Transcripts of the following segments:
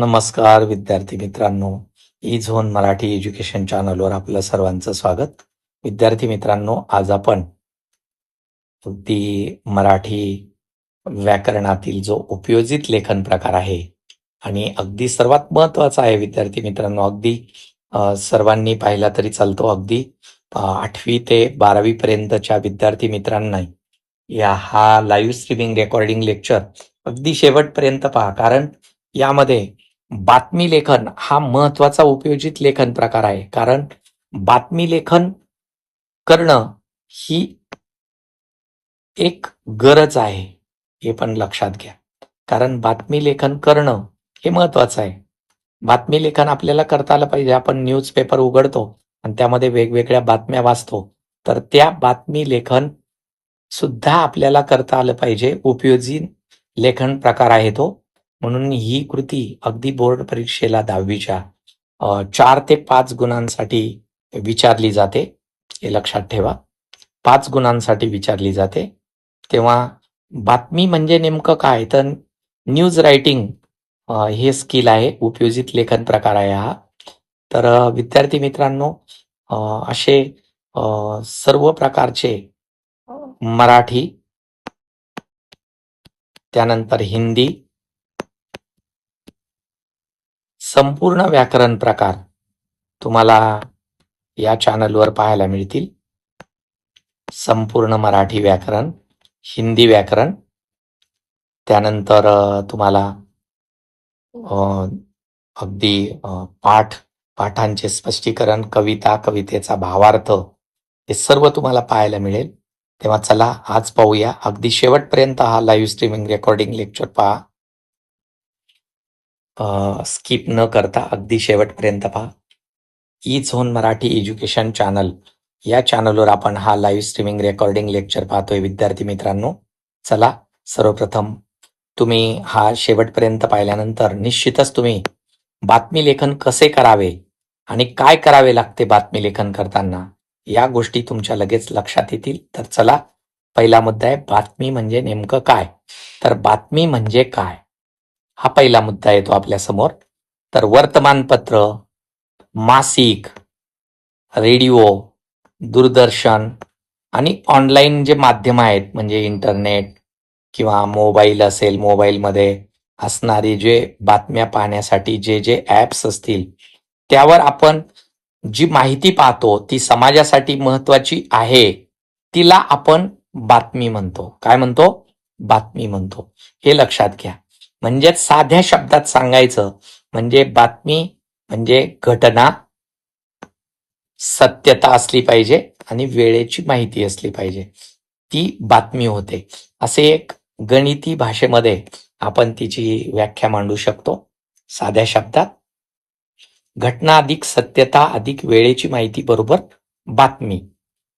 नमस्कार विद्यार्थी मित्रांनो. ई झोन मराठी एज्युकेशन चॅनलवर आपलं सर्वांचं स्वागत. विद्यार्थी मित्रांनो आज आपण अगदी मराठी व्याकरणातील जो उपयोजित लेखन प्रकार आहे आणि अगदी सर्वात महत्त्वाचा आहे विद्यार्थी मित्रांनो अगदी सर्वांनी पाहिला तरी चालतो अगदी आठवी ते बारावी पर्यंतच्या विद्यार्थी मित्रांना या हा लाईव्ह स्ट्रीमिंग रेकॉर्डिंग लेक्चर अगदी शेवटपर्यंत पहा कारण यामध्ये बातमी लेखन हा महत्त्वाचा उपयोजित लेखन प्रकार आहे. कारण बातमी लेखन करणं ही एक गरज आहे हे पण लक्षात घ्या. कारण बातमी लेखन करणं हे महत्वाचं आहे. बातमी लेखन आपल्याला करता आलं पाहिजे. आपण न्यूजपेपर उघडतो आणि त्यामध्ये वेगवेगळ्या बातम्या वाचतो. तर त्या बातमी लेखन सुद्धा आपल्याला करता आलं पाहिजे. उपयोजी लेखन प्रकार आहे तो. म्हणून ही कृती अगदी बोर्ड परीक्षेला दहावीच्या चार ते पाच गुणांसाठी विचारली जाते हे लक्षात ठेवा. पाच गुणांसाठी विचारली जाते. तेव्हा बातमी म्हणजे नेमकं काय? तर न्यूज रायटिंग हे स्किल आहे उपयोजित लेखन प्रकार आहे हा. तर विद्यार्थी मित्रांनो असे सर्व प्रकारचे मराठी त्यानंतर हिंदी संपूर्ण व्याकरण प्रकार तुम्हाला या चॅनलवर पाहायला मिळतील. संपूर्ण मराठी व्याकरण हिंदी व्याकरण. त्यानंतर तुम्हाला अगदी पाठ पाठांचे स्पष्टीकरण कविता कवितेचा भावार्थ हे सर्व तुम्हाला पाहायला मिळेल. तेव्हा चला आज पाहूया. अगदी शेवटपर्यंत हा लाईव्ह स्ट्रीमिंग रेकॉर्डिंग लेक्चर पहा. स्किप न करता अगदी शेवटपर्यंत पहा. E zone Marathi education channel. या चॅनलवर आपण हा लाईव्ह स्ट्रीमिंग रेकॉर्डिंग लेक्चर पाहतोय विद्यार्थी मित्रांनो. चला सर्वप्रथम तुम्ही हा शेवटपर्यंत पाहिल्यानंतर निश्चितच तुम्ही बातमी लेखन कसे करावे आणि काय करावे लागते बातमी लेखन करताना या गोष्टी तुमच्या लगेच लक्षात येतील. तर चला पहिला मुद्दा आहे बातमी म्हणजे नेमकं काय? तर बातमी म्हणजे काय? हा पहिला मुद्दा येतो आपल्यासमोर तर वर्तमानपत्र मासिक रेडिओ दूरदर्शन आणि ऑनलाईन जे माध्यम आहेत म्हणजे इंटरनेट किंवा मोबाईल असेल मोबाईलमध्ये असणारे जे बातम्या पाहण्यासाठी जे जे ॲप्स असतील त्यावर आपण जी माहिती पाहतो ती समाजासाठी महत्वाची आहे तिला आपण बातमी म्हणतो. काय म्हणतो? बातमी म्हणतो. हे लक्षात घ्या. म्हणजे साध्या शब्दात सांगायचं म्हणजे बातमी म्हणजे घटना सत्यता असली पाहिजे आणि वेळेची माहिती असली पाहिजे. ती बातमी होते. असे एक गणिती भाषेमध्ये आपण तिची व्याख्या मांडू शकतो. साध्या शब्दात घटना अधिक सत्यता अधिक वेळेची माहिती बरोबर बातमी.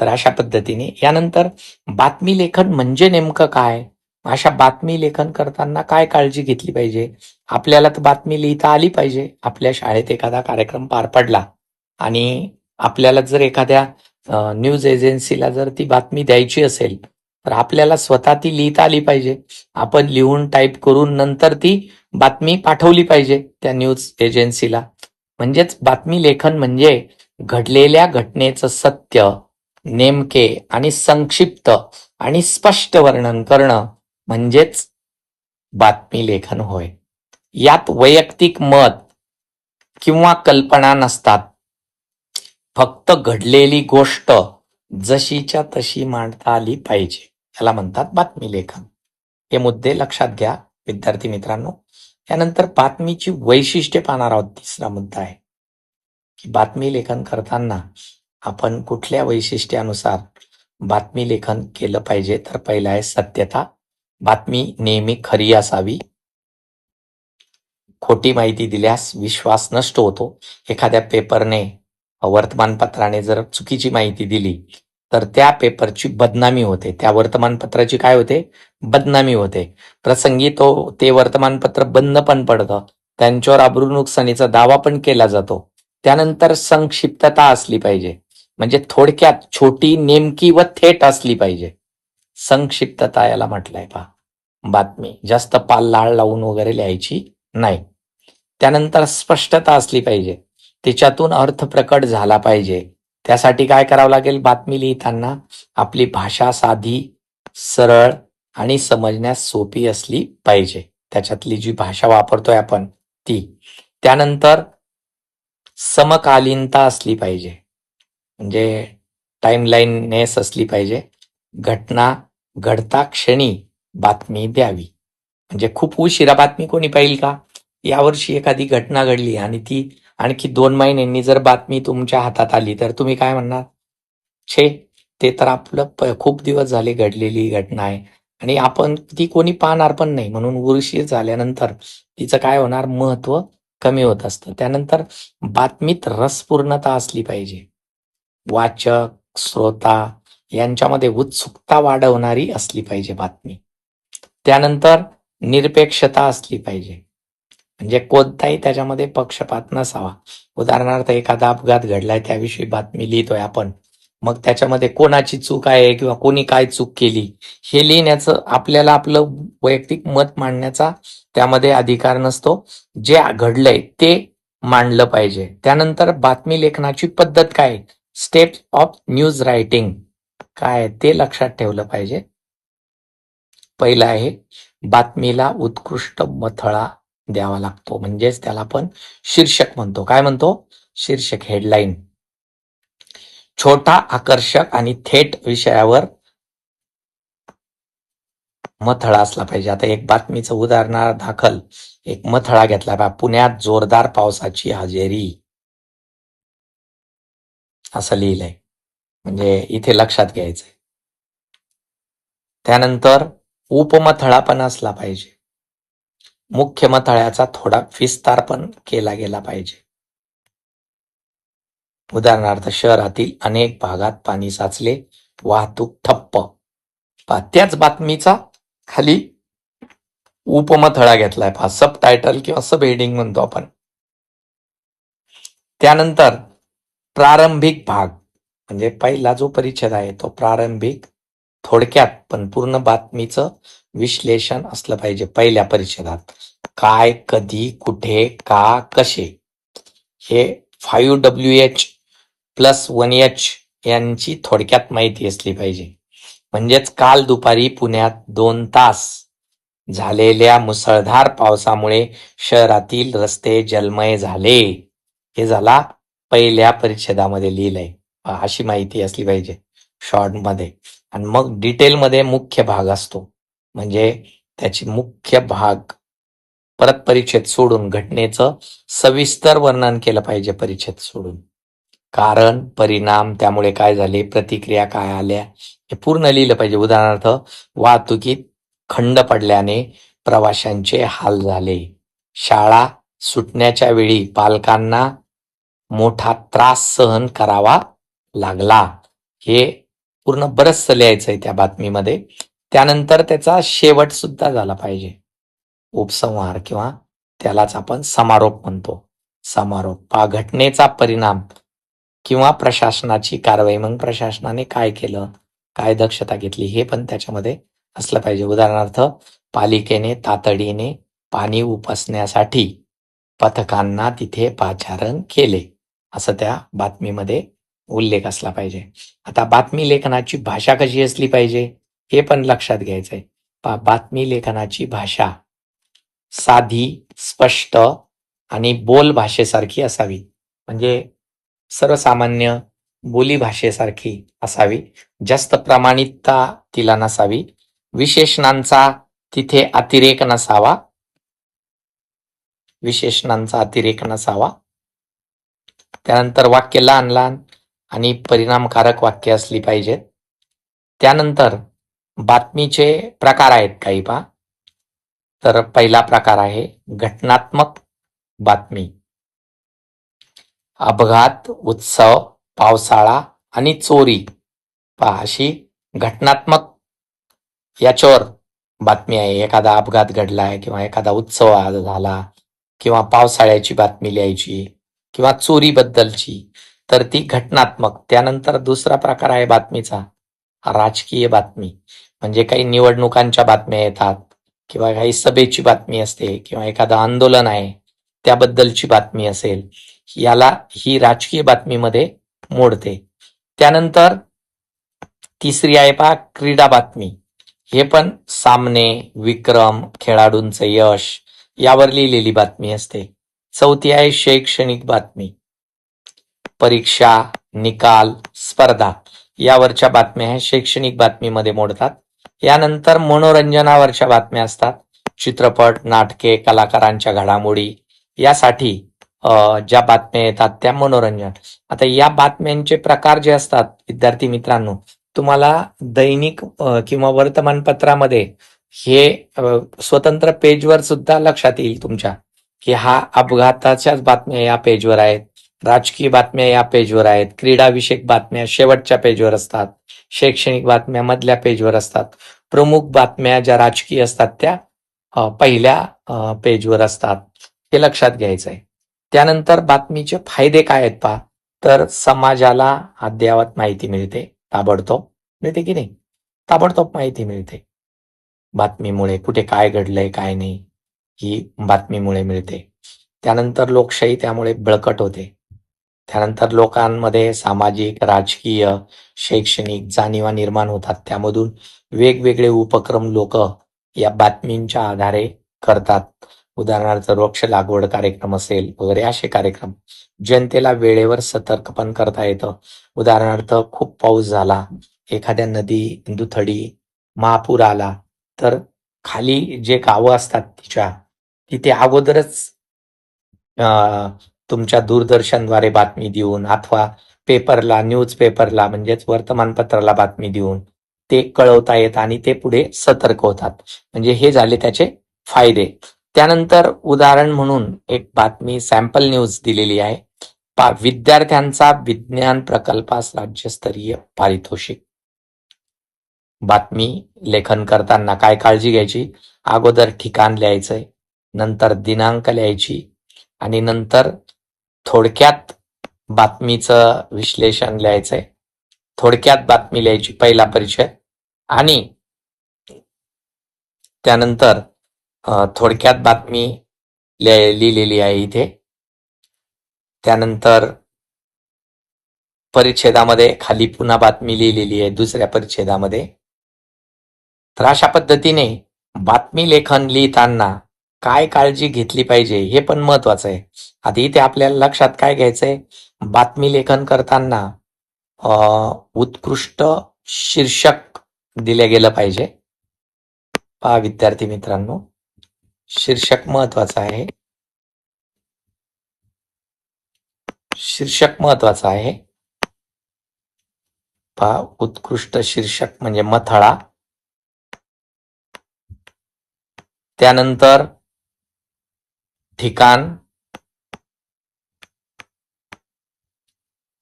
तर अशा पद्धतीने यानंतर बातमी लेखन म्हणजे नेमकं काय? अशा बातमी लेखन करताना काय काळजी घेतली पाहिजे? आपल्याला तर बातमी लिहिता आली पाहिजे. आपल्या शाळेत एखादा कार्यक्रम पार पडला आणि आपल्याला जर एखाद्या न्यूज एजन्सीला जर ती बातमी द्यायची असेल तर आपल्याला स्वतः ती लिहिता आली पाहिजे. आपण लिहून टाईप करून नंतर ती बातमी पाठवली पाहिजे त्या न्यूज एजन्सीला. म्हणजेच बातमी लेखन म्हणजे घडलेल्या घटनेचं सत्य नेमके आणि संक्षिप्त आणि स्पष्ट वर्णन करणं. म्हणजेच बातमी लेखन होय. यात वैयक्तिक मत किंवा कल्पना नसतात. फक्त घडलेली गोष्ट जशीच्या तशी मांडता आली पाहिजे. याला म्हणतात बातमी लेखन. हे मुद्दे लक्षात घ्या विद्यार्थी मित्रांनो. यानंतर बातमीची वैशिष्ट्ये पाहणार आहोत. तिसरा मुद्दा आहे की बातमी लेखन करताना आपण कुठल्या वैशिष्ट्यानुसार बातमी लेखन केलं पाहिजे? तर पहिलं आहे सत्यता. बातमी नेहमी खरी असावी. खोटी माहिती दिल्यास विश्वास नष्ट होतो. एखाद्या पेपरने वर्तमानपत्राने जर चुकीची माहिती दिली तर त्या पेपरची बदनामी होते. त्या वर्तमानपत्राची काय होते? बदनामी होते. प्रसंगी तो ते वर्तमानपत्र बंद पण पडतं. त्यांच्यावर अब्रू नुकसानीचा दावा पण केला जातो. त्यानंतर संक्षिप्तता असली पाहिजे. म्हणजे थोडक्यात छोटी नेमकी व थेट असली पाहिजे. संक्षिप्तता याला म्हटलंय पहा. बातमी. जास्त पाल लाळ लावून वगैरे लिहायची नाही. त्यानंतर स्पष्टता असली पाहिजे. तिच्यातून अर्थ प्रकट झाला पाहिजे. त्यासाठी काय करावं लागेल? बातमी लिहिताना आपली भाषा साधी सरळ आणि समजण्यास सोपी असली पाहिजे. त्याच्यातली जी भाषा वापरतोय आपण ती. त्यानंतर समकालीनता असली पाहिजे. म्हणजे टाईमलाईननेस असली पाहिजे. घटना घडता क्षणी बातमी द्यावी. म्हणजे खूप उशिरा बातमी कोणी पाहिल का? यावर्षी एखादी घटना घडली आणि ती आणखी दोन महिन्यांनी जर बातमी तुमच्या हातात आली तर तुम्ही काय म्हणणार? छे ते तर आपलं खूप दिवस झाले घडलेली घटना आहे. आणि आपण ती कोणी पाहणार पण नाही. म्हणून उशीर झाल्यानंतर तिचं काय होणार? महत्त्व कमी होत असतं. त्यानंतर बातमीत रसपूर्णता असली पाहिजे. वाचक श्रोता यांच्यामध्ये उत्सुकता वाढवणारी असली पाहिजे बातमी. त्यानंतर निरपेक्षता असली पाहिजे. म्हणजे कोणताही त्याच्यामध्ये पक्षपात नसावा. उदाहरणार्थ एखादा अपघात घडलाय त्याविषयी बातमी लिहितोय आपण. मग त्याच्यामध्ये कोणाची चूक आहे किंवा कोणी काय चूक केली हे लिहिण्याचं आपल्याला आपलं वैयक्तिक मत मांडण्याचा त्यामध्ये अधिकार नसतो. जे घडलंय ते मांडलं पाहिजे. त्यानंतर बातमी लेखनाची पद्धत काय? स्टेप ऑफ न्यूज रायटिंग काय आहे ते लक्षात ठेवलं पाहिजे. पहिलं आहे बातमीला उत्कृष्ट मथळा द्यावा लागतो. म्हणजेच त्याला आपण शीर्षक म्हणतो. काय म्हणतो? शीर्षक हेडलाईन. छोटा आकर्षक आणि थेट विषयावर मथळा असला पाहिजे. आता एक बातमीचं उदाहरण दाखल. एक मथळा घेतला पाहिजे पुण्यात जोरदार पावसाची हजेरी. असं लिहिलंय. म्हणजे इथे लक्षात घ्यायचंय. त्यानंतर उपमथळा पण असला पाहिजे. मुख्य मथळ्याचा थोडा विस्तार पण केला गेला पाहिजे. उदाहरणार्थ शहरातील अनेक भागात पाणी साचले वाहतूक ठप्प. त्याच बातमीचा खाली उपमथळा घेतलाय. पहा सब टायटल किंवा सब हेडिंग म्हणतो आपण. त्यानंतर प्रारंभिक भाग. म्हणजे पहिला जो परिच्छेद आहे तो प्रारंभिक थोडक्यात पण पूर्ण बातमीचं विश्लेषण असलं पाहिजे पहिल्या परिच्छेदात. काय कधी कुठे का कसे? हे five W H plus one H यांची थोडक्यात माहिती असली पाहिजे. म्हणजेच काल दुपारी पुण्यात दोन तास झालेल्या मुसळधार पावसामुळे शहरातील रस्ते जलमय झाले. हे झाला पहिल्या परिच्छेदामध्ये लिहिलंय. अशी माहिती असली पाहिजे. शॉर्टमध्ये. आणि मग डिटेलमध्ये मुख्य भाग असतो. म्हणजे त्याची मुख्य भाग परत परिच्छेद सोडून घटनेचं सविस्तर वर्णन केलं पाहिजे परिच्छेद सोडून. कारण परिणाम त्यामुळे काय झाले प्रतिक्रिया काय आल्या हे पूर्ण लिहिलं पाहिजे. उदाहरणार्थ वाहतुकीत खंड पडल्याने प्रवाशांचे हाल झाले. शाळा सुटण्याच्या वेळी पालकांना मोठा त्रास सहन करावा लागला. हे पूर्ण बरचसं लिहायचंय त्या बातमीमध्ये. त्यानंतर त्याचा शेवट सुद्धा झाला पाहिजे. उपसंहार किंवा त्यालाच आपण समारोप म्हणतो. समारोप. पा घटनेचा परिणाम किंवा प्रशासनाची कारवाई. मग प्रशासनाने काय केलं? काय दक्षता घेतली? हे पण त्याच्यामध्ये असलं पाहिजे. उदाहरणार्थ पालिकेने तातडीने पाणी उपसण्यासाठी पथकांना तिथे पाचारण केले. असं त्या बातमीमध्ये उल्लेख असला पाहिजे. आता बातमी लेखनाची भाषा कशी असली पाहिजे हे पण लक्षात घ्यायचंय. बातमी लेखनाची भाषा साधी स्पष्ट आणि बोल भाषेसारखी असावी. म्हणजे सर्वसामान्य बोली भाषेसारखी असावी. जास्त प्रमाणितता तिला नसावी. विशेषणांचा तिथे अतिरेक नसावा. विशेषणांचा अतिरेक नसावा. त्यानंतर वाक्य लहान लहान आणि परिणामकारक वाक्य असली पाहिजेत त्यानंतर बातमीचे प्रकार आहेत काही पहा. तर पहिला प्रकार आहे घटनात्मक बातमी. अपघात उत्सव पावसाळा आणि चोरी. पहा अशी घटनात्मक याच्यावर बातमी आहे. एखादा अपघात घडलाय किंवा एखादा उत्सव झाला किंवा पावसाळ्याची बातमी लिहायची किंवा चोरीबद्दलची. तर ती घटनात्मक. त्यानंतर दुसरा प्रकार आहे बातमीचा. राजकीय बातमी. म्हणजे काही निवडणुकांच्या बातम्या येतात किंवा काही सभेची बातमी असते किंवा एखादं आंदोलन आहे त्याबद्दलची बातमी असेल याला ही राजकीय बातमीमध्ये मोडते. त्यानंतर तिसरी आहे पहा क्रीडा बातमी. हे पण सामने विक्रम खेळाडूंचं यश यावर लिहिलेली बातमी असते. चौथी आहे शैक्षणिक बातमी. परीक्षा निकाल स्पर्धा यावरच्या बातम्या ह्या शैक्षणिक बातमीमध्ये मोडतात. यानंतर मनोरंजनावरच्या बातम्या असतात. चित्रपट नाटके कलाकारांच्या घडामोडी यासाठी ज्या बातम्या येतात त्या मनोरंजन. आता या बातम्यांचे प्रकार जे असतात विद्यार्थी मित्रांनो तुम्हाला दैनिक किंवा वर्तमानपत्रामध्ये हे स्वतंत्र पेजवर सुद्धा लक्षात येईल तुमच्या की हा अपघाताच्याच बातम्या या पेजवर आहेत. राजकीय बातम्या या पेजवर आहेत. क्रीडाविषयक बातम्या शेवटच्या पेजवर असतात. शैक्षणिक बातम्या मधल्या पेजवर असतात. प्रमुख बातम्या ज्या राजकीय असतात त्या पहिल्या पेजवर असतात. हे लक्षात घ्यायचं आहे त्यानंतर बातमीचे फायदे काय आहेत पहा. तर समाजाला अद्ययावत माहिती मिळते. ताबडतोब मिळते की नाही? ताबडतोब माहिती मिळते. बातमीमुळे कुठे काय घडलंय काय नाही ही बातमीमुळे मिळते. त्यानंतर लोकशाही त्यामुळे बळकट होते. त्यानंतर लोकांमध्ये सामाजिक राजकीय शैक्षणिक जाणीवा निर्माण होतात. त्यामधून वेगवेगळे उपक्रम लोक या बातमींच्या आधारे करतात. उदाहरणार्थ वृक्ष लागवड कार्यक्रम असेल वगैरे असे कार्यक्रम. जनतेला वेळेवर सतर्क पण करता येतं. उदाहरणार्थ खूप पाऊस झाला एखाद्या नदी दुथडी महापूर आला तर खाली जे गावं असतात तिच्या तिथे अगोदरच तुमच्या दूरदर्शनद्वारे बातमी देऊन अथवा पेपरला न्यूज पेपरला म्हणजेच वर्तमानपत्राला बातमी देऊन ते कळवता येत आणि ते पुढे सतर्क होतात. म्हणजे हे झाले त्याचे फायदे. त्यानंतर उदाहरण म्हणून एक बातमी सॅम्पल न्यूज दिलेली आहे. विद्यार्थ्यांचा विज्ञान प्रकल्पास राज्यस्तरीय पारितोषिक. बातमी लेखन करताना काय काळजी घ्यायची? अगोदर ठिकाण लिहायचंय नंतर दिनांक लिहायची आणि नंतर थोडक्यात बातमीचं विश्लेषण लिहायचंय. थोडक्यात बातमी लिहायची पहिला परिचय आणि त्यानंतर थोडक्यात बातमी लिहिलेली आहे इथे. त्यानंतर परिच्छेदामध्ये खाली पुन्हा बातमी लिहिलेली आहे दुसऱ्या परिच्छेदामध्ये. तर अशा पद्धतीने बातमी लेखन लिहिताना काय काळजी घेतली पाहिजे हे पण महत्वाचं आहे. आता इथे आपल्याला लक्षात काय घ्यायचंय? बातमी लेखन करताना उत्कृष्ट शीर्षक दिले गेलं पाहिजे. पहा विद्यार्थी मित्रांनो शीर्षक महत्वाचं आहे. शीर्षक महत्वाचं आहे. पहा उत्कृष्ट शीर्षक म्हणजे मथळा. त्यानंतर ठिकाण.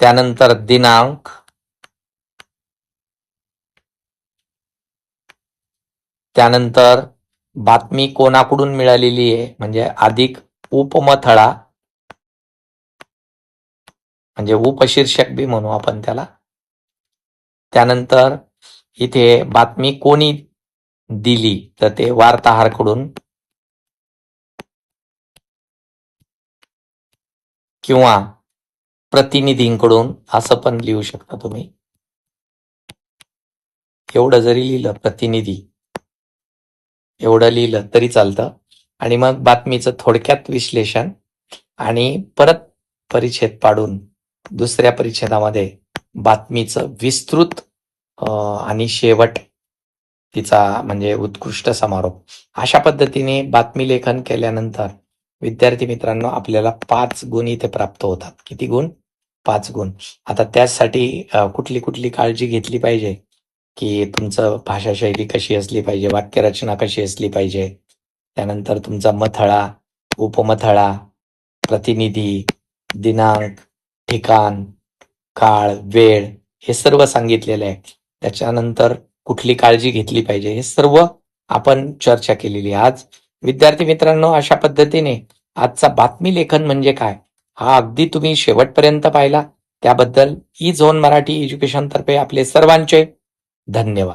त्यानंतर दिनांक. त्यानंतर बातमी कोणाकडून मिळालेली आहे? म्हणजे अधिक उपमथळा. म्हणजे उपशीर्षक बी म्हणू आपण त्याला. त्यानंतर इथे बातमी कोणी दिली? तर ते वार्ताहरकडून किंवा प्रतिनिधींकडून असं पण लिहू शकता तुम्ही. एवढं जरी लिहिलं प्रतिनिधी एवढं लिहिलं तरी चालतं. आणि मग बातमीचं थोडक्यात विश्लेषण आणि परत परिच्छेद पाडून दुसऱ्या परिच्छेदामध्ये बातमीचं विस्तृत आणि शेवट तिचा म्हणजे उत्कृष्ट समारोप. अशा पद्धतीने बातमी लेखन केल्यानंतर विद्यार्थी मित्रांनो आपल्याला पाच गुण इथे प्राप्त होतात. किती गुण? पाच गुण. आता त्यासाठी कुठली कुठली काळजी घेतली पाहिजे? की तुमचं भाषा शैली कशी असली पाहिजे? वाक्यरचना कशी असली पाहिजे? त्यानंतर तुमचा मथळा उपमथळा प्रतिनिधी दिनांक ठिकाण काळ वेळ हे सर्व सांगितलेलं आहे. त्याच्यानंतर कुठली काळजी घेतली पाहिजे? हे सर्व आपण चर्चा केलेली आहे आज. विद्यार्थी मित्रांनो अशा पद्धतीने आजचा बातमी लेखन म्हणजे काय? हा अगदी तुम्ही शेवटपर्यंत पाहिला. त्याबद्दल ई झोन मराठी एज्युकेशन तर्फे आपले सर्वांचे धन्यवाद.